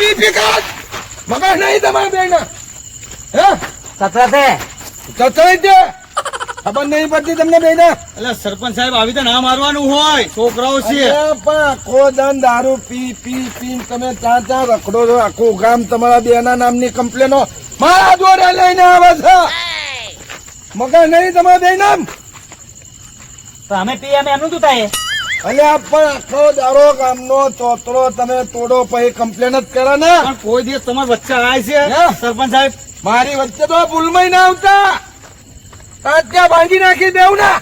પી પી કર મગજ નહીં તમારે બેન હે? સતરા છે છે. ખબર નહીં પડતી તમને બેન એટલે સરપંચ સાહેબ આવી તો ના મારવાનું હોય. છોકરાઓ છે. પણ આખો દન દારૂ પી પી પી તમે ત્યાં ત્યાં રખડો છો. આખું ગામ તમારા બેના નામની કમ્પ્લેનો. મારા જોડે લઈને આવે છે. મગજ નહીં તમારા બે નામ તો અમે પી અમે એમનું તું થાય અને આ પણ આખો દારો ગામનો ચોતરો તમે તોડો પછી કમ્પ્લેન જ કરે ને? કોઈ દિવસ તમારા વચ્ચે આવે છે? સરપંચ સાહેબ? મારી વચ્ચે તો ભૂલમાં ના આવતા. તાત્યા ભાંગી નાખી દેવું ના.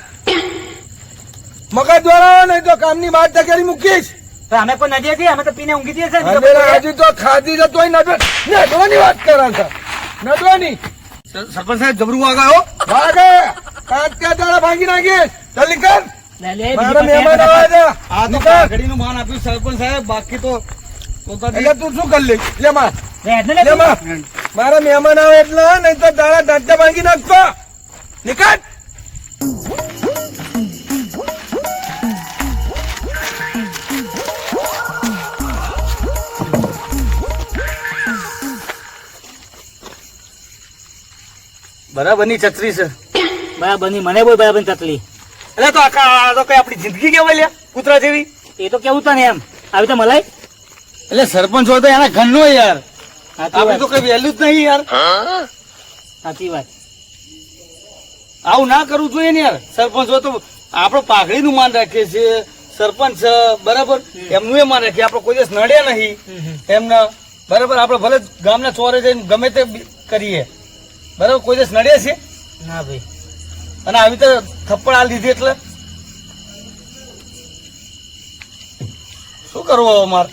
મગજ દ્વારા નહીં તો કામની વાત ટકેરી મૂકીશ. અમે કોઈ નદી હતી અમે તો પીને ઊંઘી દઈએ છે હજુ તો ખાધી છે તોય નડો. નડવાની વાત કરે છે. નડવાની. સરપંચ સાહેબ જબરું વાગાયો વાગે. તાત્યા દ્વારા ભાંગી નાખીશ. જલ્દી કર. મારા મહેમાન આવે છે. આ તો નીકળ. ઘડીનું માન આપ્યું સરપંચ સાહેબ. બાકી તો તો તો એટલે તું શું કરી લે માં. લે, હેડ ને લે, લે માં. મારા મહેમાન આવે એટલે નહીં તો તારા દાંતા ભાંગી નાખતો નિકાલ બરાબરની છત્રી છે. બરાબરની મને બોલ બરાબરની તકલી એટલે તો આખા તો કઈ આપણી જિંદગી કેવાય લ્યા કૂતરા જેવી? એ તો કેવું તને એમ. આવી તો મલાઈ? એટલે સરપંચ હોય તો એના ઘરનો યાર. આપણે તો કઈ વેલ્યુ જ નહીં યાર. સાચી વાત. આવું ના કરવું જોઈએ ને યાર. સરપંચ હોય તો આપણો પાઘડીનું માન રાખીએ છીએ. સરપંચ છે, બરાબર? એમનું એ માન રાખીએ. આપણે કોઈ દિવસ નડે નહીં. એમના બરાબર? આપણે ભલે ગામના ચોરે જઈને ગમે તે કરીએ. બરાબર? કોઈ દિવસ નડે છે ના ભાઈ. અને આવી તો થપ્પડ આ લીધી એટલે? શું કરવું હવે મારે?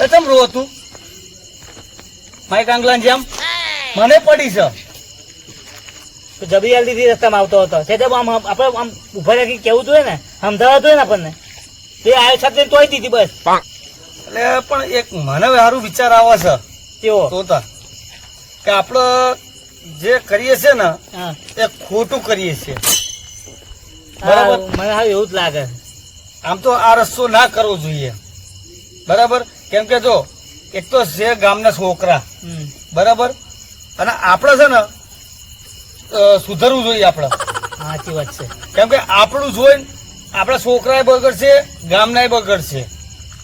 એ રો તું? માઈક આંગલાની જેમ? મને પડી છે. જબિયાલ દીધી રસ્તામાં આવતો હતો. તે આમ આપણે આમ ઊભા રાખી કેવું જોઈએ ને? સમજાવવા જોઈએ ને આપણને? તે આવ્યો સાથે તોય દીધી બસ. એટલે પણ એક મને સારું વિચાર આવે છે. કેવો? તો કે આપણે જે કરીએ છે ને એ ખોટું કરીએ છીએ. બરાબર. મને હા એવું જ લાગે. આમ તો આ રસ્તો ના કરવો જોઈએ. બરાબર? કેમ કે જો એક તો છે ગામના છોકરા. બરાબર? અને આપણે છે ને સુધરવું જોઈએ આપણે. સાચી વાત છે. કેમ કે આપણું જોઈને આપણા છોકરાએ બગડશે ગામનાય બગડશે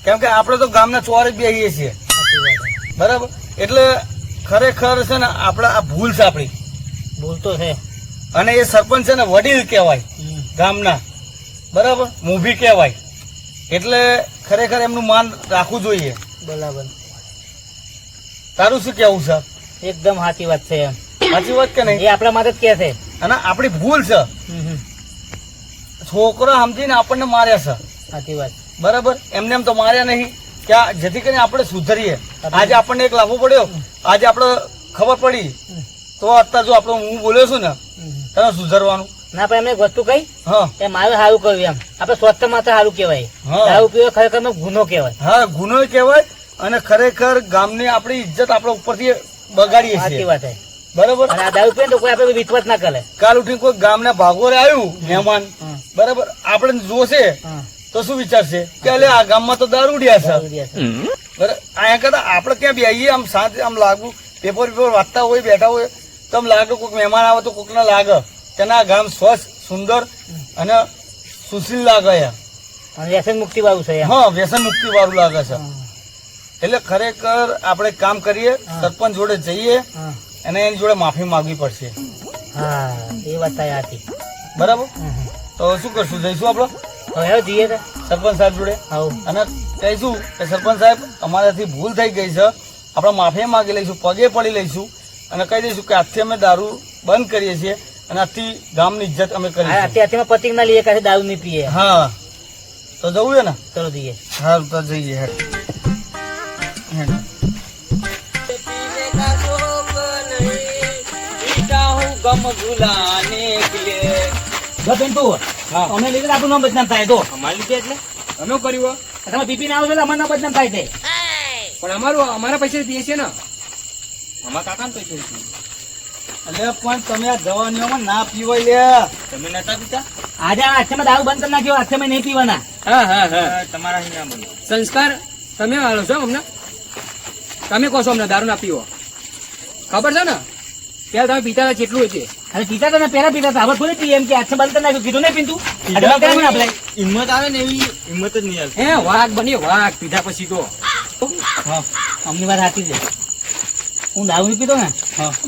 કેમ કે આપણે તો ગામના ચોરે બેહીએ છીએ. છે. બરાબર? એટલે ખરેખર છે ને આપણે આ ભૂલ છે આપણી. ભૂલ તો છે. અને એ સરપંચ છે ને વડીલ કહેવાય. ગામના. બરાબર? મૂભી કહેવાય. એટલે ખરેખર એમનું માન રાખવું જોઈએ. બરાબર. તારું શું કેવું છે? એકદમ સાચી વાત છે એમ. સાચી વાત કે નહીં? એ આપણા માટે જ કે છે. અને આપણી ભૂલ છે. છોકરો સમજીને આપણને માર્યા છે. સાચી વાત. બરાબર? એમને એમ તો માર્યા નહીં. કે આ જેથી કરીને આપણે સુધરીએ. આજે આપણને એક લાભો પડ્યો. આજે આપણે ખબર પડી. તો અત્યારે જો આપણે હું બોલ્યો છું ને. તને સુધારવાનું. ના પણ એમને એક વસ્તુ કઈ હા. એ મારે સારું કર્યું એમ. આપણે સ્વસ્થ માટે સારું કહેવાય. સારું દારૂ પીવો ખરેખર ગુનો કહેવાય. હા ગુનો કહેવાય અને ખરેખર ગામની આપણી ઇજ્જત આપણે ઉપરથી બગાડીએ સાચી છીએ વાત છે બરાબર? અને આ દારૂ પીએ તો કોઈ આપણે વિશ્વાસ ના કરે. કાલ ઉઠીને કોઈ ગામના ભાગોરે આવ્યું મહેમાન. બરાબર? આપણે જોશે તો શું વિચારશે? કે અલે આ ગામમાં તો દારૂ ઉડ્યા છે. બરાબર અહીંયા કરતા આપણે ક્યાં બેહીએ? આમ શાંત આમ લાગવું. પેપર પેપર વાંચતા હોય બેઠા હોય તો આમ લાગે કોઈક મહેમાન આવે તો કોકને લાગે તેના ગામ સ્વચ્છ સુંદર અને સુશીલ લાગે. વ્યસન મુક્તિ વાળું છે હા વ્યસન મુક્તિ વાળું લાગે છે. એટલે ખરેખર આપણે કામ કરીએ સરપંચ જોડે જઈએ અને એની જોડે માફી માંગવી પડશે. હા એ વાત થાય હતી બરાબર? તો શું કરશું? જઈશું આપણે? હવે જઈએ તો. સરપંચ સાહેબ જોડે. અને કહીશું કે સરપંચ સાહેબ અમારાથી ભૂલ થઈ ગઈ છે. આપણે માફી માંગી લઈશું પગે પડી લઈશું. અને કહી દઈશું કે આજથી અમે દારૂ બંધ કરીએ છીએ અને આજથી ગામની ઇજ્જત અમે હા, કરીશું અત્યારથી પતિક ના લઈએ કાંઈ દારૂ નહીં પીએ. હા. તો જવું છે ને? ચલો જઈએ. સારું તો જઈએ હેડ. ગમ જો પિન્ટુ, હા. અમને લીધે આપણું નામ બદનામ થાય તો અમારે લીધે એટલે? અમે કર્યું તમે પીપી ના આવે અમારું નામ બદનામ થાય છે પણ અમારું અમારા પૈસા દે છે ને. અમારા કાકા પૈસા છે. એટલે પણ તમે આ જવાનીઓમાં ના પીવાય લે. તમે નતા પીતા? આજે આ હાથમાં દારૂ બંધ કરી નાખ્યો હાથમાં નહીં પીવાના. હા હા હા. તમારા અહીંયા સંસ્કાર તમે વાળો છો અમને? તમે કહો છો અમને દારૂ ના પીવો. ખબર છે ને? ત્યારે તમે પીતા કેટલું છે? અરે પીતા તને પહેલા પીતા હતા. હવે થોડી પીએ એમ કે આછે બંધ નાખ્યું. કીધું નહીં પીતું અડવા કરે ને આપણે હિંમત આવે ને એવી હિંમત જ નહીં આવે હે વાઘ બની વાઘ. પીધા પછી તો. હા. અમની વાત સાચી છે. હું દારૂ નહીં પીતો ને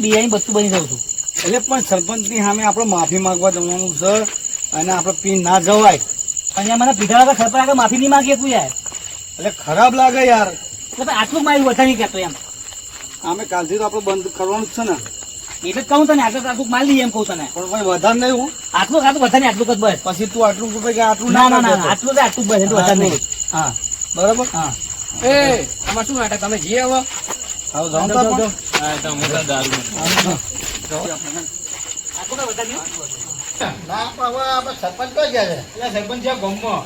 બિયાની બધું બની જાઉં છું. એટલે પણ સરપંચની સામે આપણે માફી માંગવા જવાનું છે અને આપણે પી ના જવાય. અહીંયા મને પીધા વગર સરપંચ આગળ માફી નહીં માંગી શકું યાર. એટલે ખરાબ લાગે યાર. એટલે આટલું મારી વધારે કહેતો એમ. આમે કાલથી તો આપણે બંધ કરવાનું છે ને. એટલે જ કહું તને આટલું તો આટલું માલ લઈએ એમ કહું તને પણ ભાઈ વધારે નહીં હું. આટલું આટલું વધારે આટલું જ બસ. પછી તું આટલું કે આટલું ના ના ના આટલું તો આટલું બસ એટલું વધારે નહીં. હા. બરાબર? હા. એ આમાં શું નાટક? તમે જઈએ હવે. હવે જાઉં તો આપણે? હા તો અમે તો દારૂ આટલું કઈ છે? એટલે સરપંચ છે ગમમાં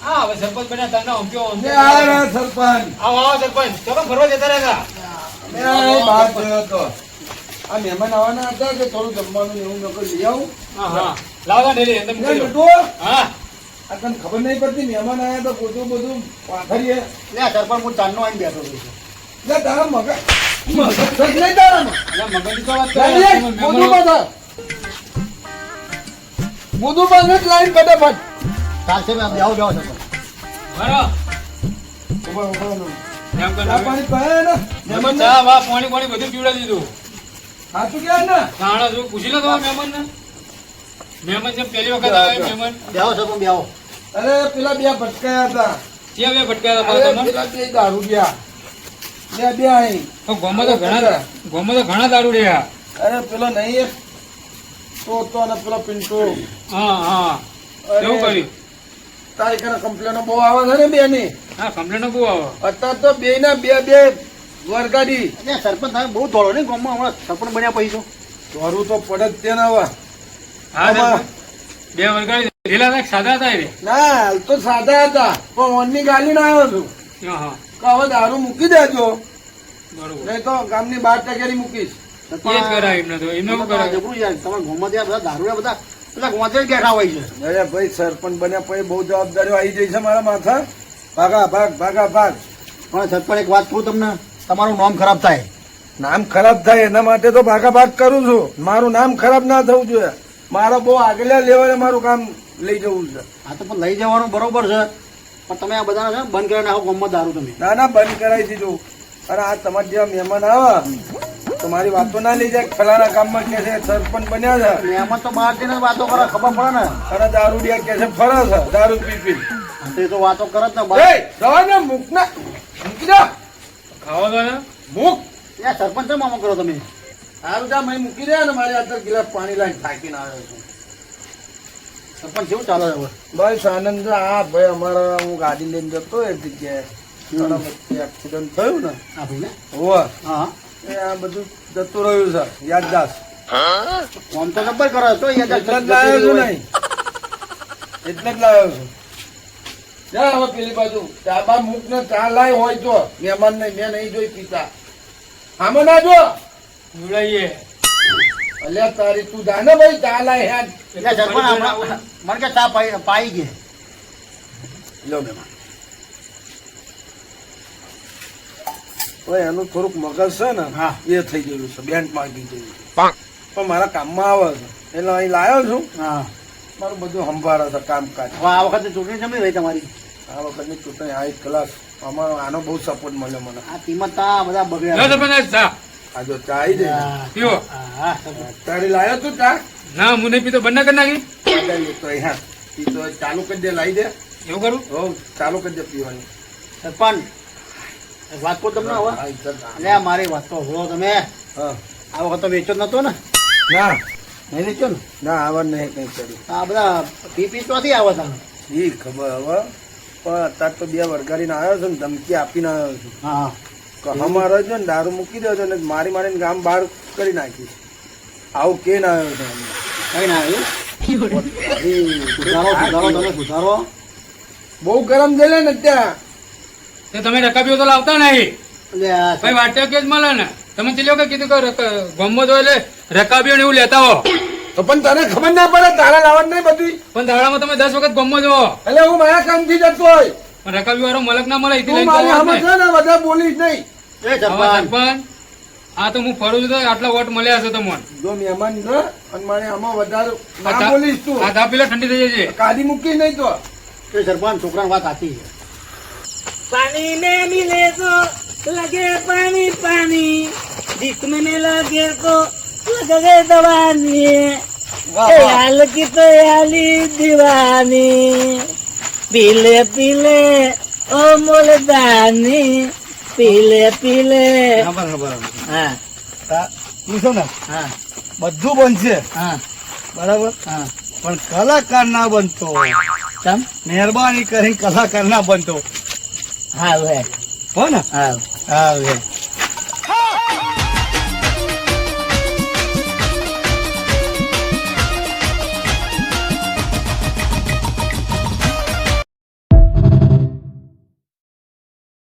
હા હવે સરપંચ બન્યા તને અમક્યો સરપંચ. આવો આવો સરપંચ. ચલો ફરવા જતા રહેતા બહાર ગયો હતો. આ મહેમાન આવવાના હતા કે થોડું જમવાનું એવું કહ્યું લઈ આવું હા હા ડેલી લે. બેટો, હા આ તને ખબર નહીં પડતી મહેમાન આવ્યા તો બધું બધું પાથરીએ સરપંચ હું ચાંદનો આવીને બેઠો છું લે તારા મગજ મગજ નહીં. એટલે મગજની તો વાત લે. લે, મોઢું બાંધો. લાઈન ફટાફટ ચાલશે મેં જાઓ જાઓ સરપંચ બરો. પાણી પાયા ને મહેમાન ને. ચા વા પાણી પાણી બધું પીવડાવી દીધું. સાચું કહે ને? જો પૂછી લો તમારા મહેમાન ને મહેમાન જેમ પહેલી વખત આવે મહેમાન બેહો અરે પેલા બે ભટકાયા હતા. ત્યાં બે ભટકાયા હતા પેલા બે દારૂ ગયા બે બે અહીં તો ગોમાં તો ઘણા ગોમાં તો ઘણા દારૂ રહ્યા. અરે પેલો નહીં એક તો તો અને પેલો પિન્ટુ. હા હા. એવું કર્યું. તારી કને કમ્પ્લેનો બહુ આવે છે ને બેની? હા કમ્પ્લેનો બહુ આવે. અત્યારે તો બે ના બે બે વરગાડી. સરપંચ સાહેબ બહુ દોડો ને ગામમાં હમણાં સરપંચ બન્યા પછી તો. તો પડે જ તે ના હવે. હા. બે વરગાડી ઢીલા હતા સાદા હતા એ? ના હાલ તો સાદા હતા. પણ ઓનની ગાલી ના આવ્યો છું. હા હા. હવે દારૂ મૂકી દેજો. બરોબર. નહીં તો ગામની બાર ટકેરી મૂકીશ. કરાય એમને તો. એમને શું કરાય? જબરું યાર તમારા ગામમાં ત્યાં બધા દારૂ બધા પેલા ગામમાં બેઠા હોય છે. અરે ભાઈ સરપંચ બન્યા પછી બહુ જવાબદારીઓ આવી જાય છે મારા માથા. ભાગા ભાગ ભાગા ભાગ. પણ સરપંચ એક વાત કહું તમને? તમારું નામ ખરાબ થાય. નામ ખરાબ થાય એના માટે તો ભાગા ભાગ કરું છું. મારું નામ ખરાબ ના થવું જોઈએ. મારો બહુ આગલા લેવલે મારું કામ લઈ જવું છે. આ તો પણ લઈ જવાનું બરોબર છે. પણ તમે આ બધા બંધ કરી નાખો ગમત દારૂ તમે. ના ના બંધ કરાવી દીધું અને આ તમારા જેવા મહેમાન આવે. તો મારી વાતો ના લઈ જાય. ફલાણા ગામમાં કે છે સરપંચ બન્યા છે. એમાં તો બહાર જઈને વાતો કરે ખબર પડે ને? અને દારૂડિયા કે છે ફરે છે દારૂ પી પી. તે તો વાતો કરે જ ને ભાઈ જવા ને મૂક ના મૂકી દો. ખાવા દો ને. મૂક. યા સરપંચ મામો કરો તમે? સારું જા મેં મૂકી દે ને મારી અંદર ગિલાસ પાણી લાઈને થાકીને આવ્યો છું. સરપંચ કેવું ચાલે છે હવે? બસ આનંદ છે. આ ભાઈ અમારા હું ગાડી લઈને જતો એ જગ્યાએ. એક્સિડન્ટ થયું ને. આ ભાઈ ને હોવે. હા. એ આ બધું જતું રહ્યું છે યાદદાસ્ત. આમ તો જબ્બર કરો તો એટલે જ લાવ્યો છું નહીં. એટલે જ લાવ્યો છું. જા હવે પેલી બાજુ. ચા બા મૂક ને ચા લાય હોય તો. મહેમાન ને મેં નહીં જોઈ પીતા. આમાં ના જો. પીવડાવીએ અલ્યા તારી તું જાને ભાઈ ચા લાય હેડ એટલે સરપંચ હમણાં મને કે ચા પાઈ પાઈ ગઈ. લો મહેમાન. એનું થોડુંક મગજ છે ને હા. એ થઈ ગયું છે બેન્ટ માગી ગયું છે પણ મારા કામમાં આવે છે. એટલે અહીં લાવ્યો છું. હા. મારું બધું સંભાળે છે કામકાજ. હવે આ વખતે ચૂંટણી જમી રહી તમારી? આ વખતની ચૂંટણી હાઈ ક્લાસ અમારો આનો બહુ સપોર્ટ મળ્યો મને. આ કિંમત તા બધા બગડ્યા આ ચા આ જો ચા આવી જાય હા, પીવો. તારી લાવ્યો તું ચા? ના હું નહીં પીતો બંને કરી નાખી. તો હા પીતો તો ચાલુ કરી દે લાવી દે. એવું કરું? હો ચાલુ કરી દે પીવાની. સરપંચ વાત કહું તમને હવે? હા. એટલે મારી વાત તો હોળો તમે. હા. આ વખત તો વેચો નતો ને? ના. નહીં વેચો ને? ના આવા નહીં કઈ કર્યું. આ બધા પીપી ચોથી આવે તમે? એ ખબર હવે. પણ અત્યારે તો બે વરગાડીને આવ્યો છું ને ધમકી આપીને આવ્યો છું. હા. કે અમારો જ ને દારૂ મૂકી દેજો ને મારી મારીને ગામ બહાર કરી નાખી. આવું કે ના આવ્યો છે. કઈ ના આવ્યું? સુધારો સુધારો તમે સુધારો બહુ ગરમ છે ને ત્યાં તો તમે રકાબીઓ તો લાવતા નહીં. ભાઈ વાટ્યા કે જ મળે ને. તમે ચીલ્યો કે કીધું કે ગમો તો એટલે રકાબીઓ ને એવું લેતા હો. તો પણ તને ખબર ના પડે તારા લાવવાનું નહીં બધું પણ દાડામાં તમે દસ વખત ગમો છો એટલે હું મારા કામથી જતો હોય. પણ રકાબી વાળો મલક ના મળે લઈને ને બધા બોલીશ નહીં. એ સરપંચ આ તો હું ફરું છું તો આટલા વોટ મળ્યા છે તમને. જો મહેમાન ન અને મારે આમાં વધારે ના બોલીશ તું. આ પેલા ઠંડી થઈ જશે. કાઢી મૂકી નહીં તો. એ સરપંચ છોકરા વાત સાચી છે. પાણી ને મિલે તો લગે પાણી પાણી. જીસમ ને લગે તો લગે દવાની. હાલ કી તો હાલી દીવાની. પીલે પીલે ઓ મોલદાની પીલે પીલે. હા. પૂછો ને? હા. બધું બનશે. હા. બરાબર? હા. પણ કલાકાર ના બનતો મહેરબાની કરી કલાકાર ના બનતો હાવ હે. કોણ હાવ હાવ હે.